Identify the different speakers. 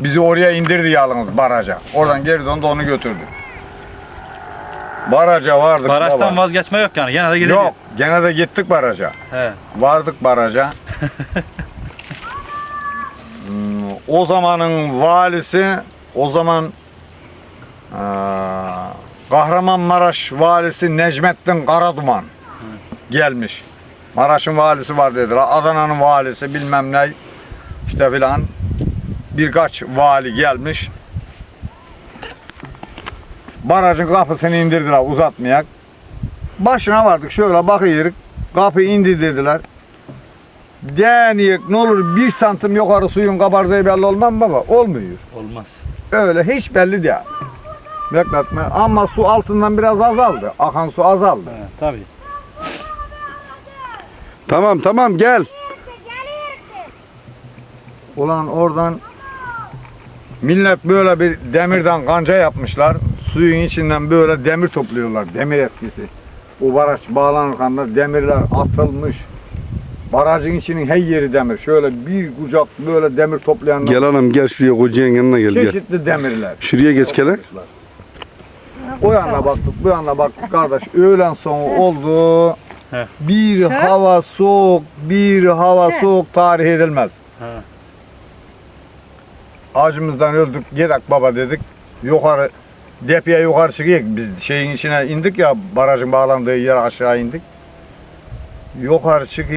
Speaker 1: Bizi oraya indirdi yalnız baraja. Oradan geri döndü onu götürdü. Baraja vardık
Speaker 2: Barajdan
Speaker 1: baba.
Speaker 2: vazgeçme yok yani. Gene de gideceğiz.
Speaker 1: Yok gene de gittik baraja.
Speaker 2: He.
Speaker 1: Vardık baraja. Hmm, o zamanın valisi o zaman eee, Kahramanmaraş valisi Necmettin Karaduman gelmiş. Maraş'ın valisi var dediler. Adana'nın valisi bilmem ne işte filan birkaç vali gelmiş. Barajın kapısını indirdiler uzatmayak. Başına vardık şöyle bakıyoruz. Kapı indi dediler. Deneyek ne olur bir santim yukarı suyun kabardığı belli olmaz mı baba? Olmuyor.
Speaker 2: Olmaz.
Speaker 1: Öyle hiç belli değil. Bekletme. Ama su altından biraz azaldı. Akan su azaldı.
Speaker 2: He, tabii.
Speaker 3: Tamam tamam gel.
Speaker 1: Ulan oradan millet böyle bir demirden kanca yapmışlar. Suyun içinden böyle demir topluyorlar. Demir etkisi. O baraj bağlanırken de demirler atılmış. Barajın içinin her yeri demir. Şöyle bir kucak böyle demir toplayanlar.
Speaker 3: Gel hanım gel şuraya kocanın yanına gel gel.
Speaker 1: Çeşitli demirler.
Speaker 3: Şuraya geç kele.
Speaker 1: O yana baktık, bu yana baktık kardeş. Öğlen sonu oldu.
Speaker 2: He.
Speaker 1: Bir hava soğuk, bir hava soğuk tarih edilmez. Acımızdan öldük, gidelim baba dedik. Yukarı, depeye yukarı çıkıyorduk. Biz şeyin içine indik ya, barajın bağlandığı yere aşağı indik. Yukarı çıkıyor.